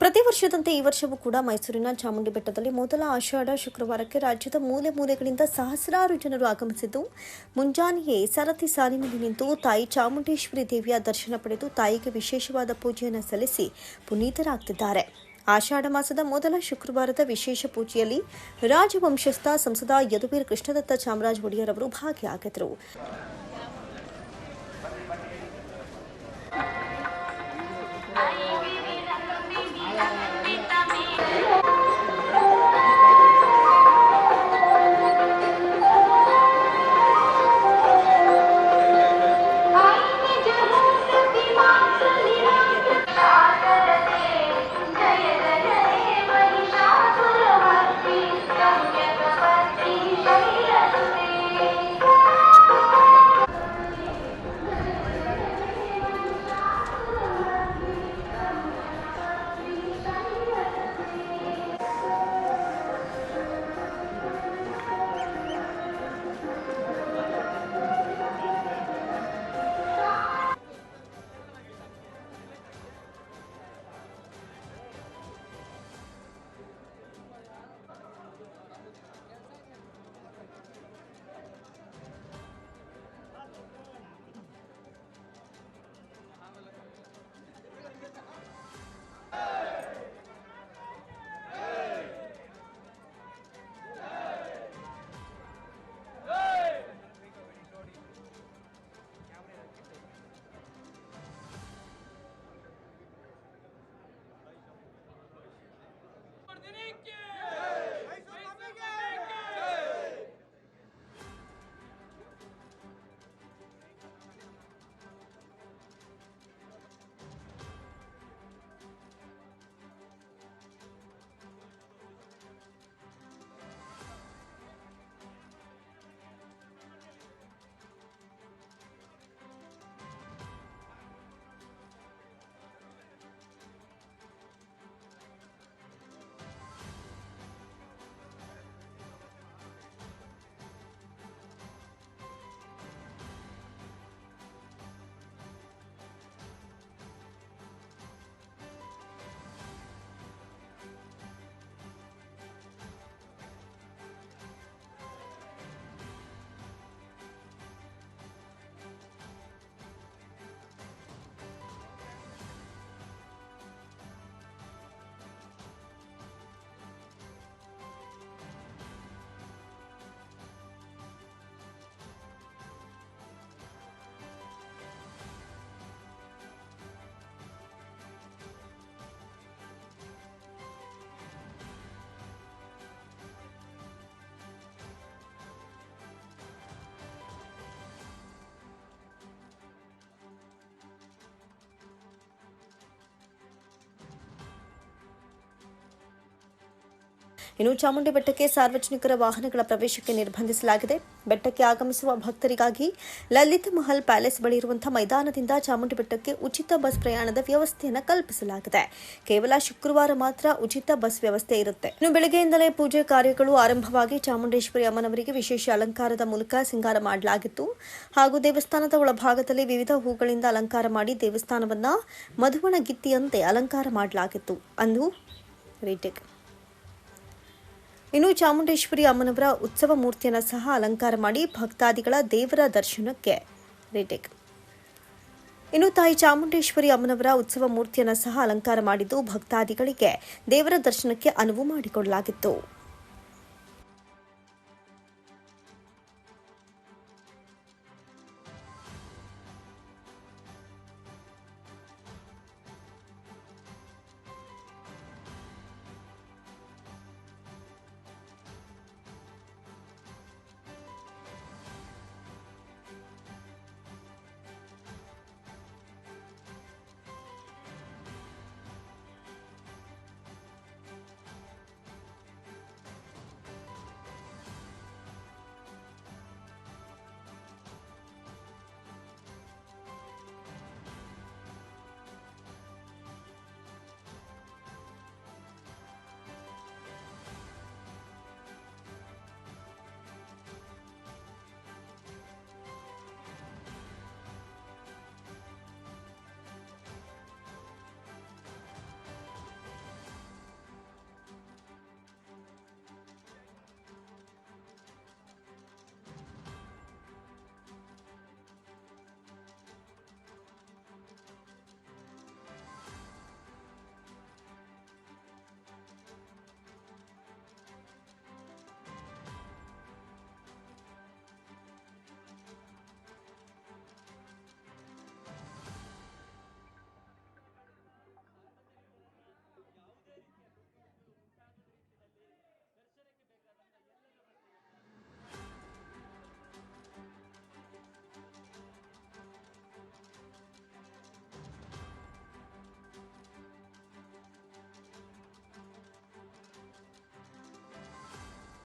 ಪ್ರತಿ ವರ್ಷದಂತೆ ಈ ವರ್ಷವೂ ಕೂಡ ಮೈಸೂರಿನ ಚಾಮುಂಡಿ ಬೆಟ್ಟದಲ್ಲಿ ಮೊದಲ ಆಷಾಢ ಶುಕ್ರವಾರಕ್ಕೆ ರಾಜ್ಯದ ಮೂಲೆ ಮೂಲೆಗಳಿಂದ ಸಹಸ್ರಾರು ಜನರು ಆಗಮಿಸಿದ್ದು, ಮುಂಜಾನೆಯೇ ಸರತಿ ಸಾಲಿನಲ್ಲಿ ನಿಂತು ತಾಯಿ ಚಾಮುಂಡೇಶ್ವರಿ ದೇವಿಯ ದರ್ಶನ ಪಡೆದು ತಾಯಿಗೆ ವಿಶೇಷವಾದ ಪೂಜೆಯನ್ನು ಸಲ್ಲಿಸಿ ಪುನೀತರಾಗ್ತಿದ್ದಾರೆ. ಆಷಾಢ ಮಾಸದ ಮೊದಲ ಶುಕ್ರವಾರದ ವಿಶೇಷ ಪೂಜೆಯಲ್ಲಿ ರಾಜವಂಶಸ್ಥ ಸಂಸದ ಯದುವೀರ್ ಕೃಷ್ಣದತ್ತ ಚಾಮರಾಜ ಒಡೆಯರ್ ಅವರು ಭಾಗಿಯಾಗಿದ್ದರು. ಇನ್ನು ಚಾಮುಂಡಿ ಬೆಟ್ಟಕ್ಕೆ ಸಾರ್ವಜನಿಕರ ವಾಹನಗಳ ಪ್ರವೇಶಕ್ಕೆ ನಿರ್ಬಂಧಿಸಲಾಗಿದೆ. ಬೆಟ್ಟಕ್ಕೆ ಆಗಮಿಸುವ ಭಕ್ತರಿಗಾಗಿ ಲಲಿತ್ ಮಹಲ್ ಪ್ಯಾಲೇಸ್ ಬಳಿ ಇರುವಂತಹ ಮೈದಾನದಿಂದ ಚಾಮುಂಡಿ ಬೆಟ್ಟಕ್ಕೆ ಉಚಿತ ಬಸ್ ಪ್ರಯಾಣದ ವ್ಯವಸ್ಥೆಯನ್ನು ಕಲ್ಪಿಸಲಾಗಿದೆ. ಕೇವಲ ಶುಕ್ರವಾರ ಮಾತ್ರ ಉಚಿತ ಬಸ್ ವ್ಯವಸ್ಥೆ ಇರುತ್ತೆ. ಇನ್ನು ಬೆಳಗ್ಗೆಯಿಂದಲೇ ಪೂಜೆ ಕಾರ್ಯಗಳು ಆರಂಭವಾಗಿ ಚಾಮುಂಡೇಶ್ವರಿ ಅಮ್ಮನವರಿಗೆ ವಿಶೇಷ ಅಲಂಕಾರದ ಮೂಲಕ ಸಿಂಗಾರ ಮಾಡಲಾಗಿತ್ತು. ಹಾಗೂ ದೇವಸ್ಥಾನದ ಒಳಭಾಗದಲ್ಲಿ ವಿವಿಧ ಹೂಗಳಿಂದ ಅಲಂಕಾರ ಮಾಡಿ ದೇವಸ್ಥಾನವನ್ನ ಮಧುವಣ ಗಿತ್ತಿಯಂತೆ ಅಲಂಕಾರ ಮಾಡಲಾಗಿತ್ತು. ಅಂದು ರೀಟೇಕ್. ಇನ್ನು ಚಾಮುಂಡೇಶ್ವರಿ ಅಮ್ಮನವರ ಉತ್ಸವ ಮೂರ್ತಿಯನ್ನು ಸಹ ಅಲಂಕಾರ ಮಾಡಿ ಭಕ್ತಾದಿಗಳ ದೇವರ ದರ್ಶನಕ್ಕೆ ರೇಟೆಕ್ ಇನ್ನು ತಾಯಿ ಚಾಮುಂಡೇಶ್ವರಿ ಅಮ್ಮನವರ ಉತ್ಸವ ಮೂರ್ತಿಯನ್ನು ಸಹ ಅಲಂಕಾರ ಮಾಡಿದ್ದು ಭಕ್ತಾದಿಗಳಿಗೆ ದೇವರ ದರ್ಶನಕ್ಕೆ ಅನುವು ಮಾಡಿಕೊಡಲಾಗಿತ್ತು.